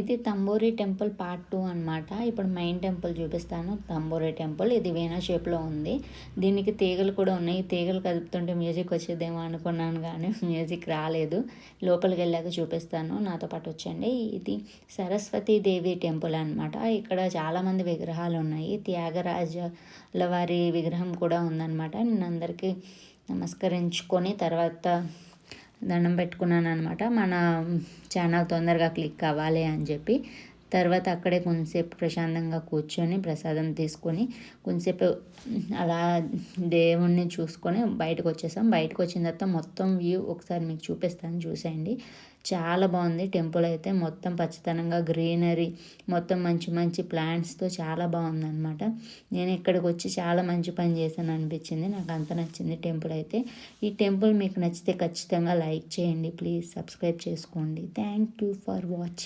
ఇది తంబూరి temple part two అనమాట ఇప్పుడు మెయిన్ టెంపుల్ చూపిస్తాను. తంబూరి టెంపుల్. ఇది వీణా షేప్లో ఉంది. దీనికి తీగలు కూడా ఉన్నాయి. తీగలు కదుపుతుంటే మ్యూజిక్ వచ్చేదేమో అనుకున్నాను కానీ మ్యూజిక్ రాలేదు. లోపలికి వెళ్ళాక చూపిస్తాను. నాతో పాటు వచ్చండి ఇది సరస్వతి దేవి టెంపుల్ అనమాట ఇక్కడ చాలామంది విగ్రహాలు ఉన్నాయి. త్యాగరాజుల వారి విగ్రహం కూడా ఉందన్నమాట. నేను అందరికీ నమస్కరించుకొని తర్వాత దండం పెట్టుకున్నాను అనమాట మన ఛానల్ తొందరగా క్లిక్ అవ్వాలి అని చెప్పి తర్వాత అక్కడే కొంచెంసేపు ప్రశాంతంగా కూర్చొని ప్రసాదం తీసుకొని కొంచెంసేపు అలా దేవుణ్ణి చూసుకొని బయటకు వచ్చేసాం. బయటకు వచ్చిన తర్వాత మొత్తం వ్యూ ఒకసారి మీకు చూపిస్తాను చూసేయండి. చాలా బాగుంది. టెంపుల్ అయితే మొత్తం పచ్చదనంగా గ్రీనరీ మొత్తం మంచి మంచి ప్లాంట్స్తో చాలా బాగుందనమాట నేను ఇక్కడికి వచ్చి చాలా మంచి పని చేశాను అనిపించింది. నాకు అంత నచ్చింది టెంపుల్ అయితే. ఈ టెంపుల్ మీకు నచ్చితే ఖచ్చితంగా లైక్ చేయండి. ప్లీజ్ సబ్స్క్రైబ్ చేసుకోండి. Thank you for watching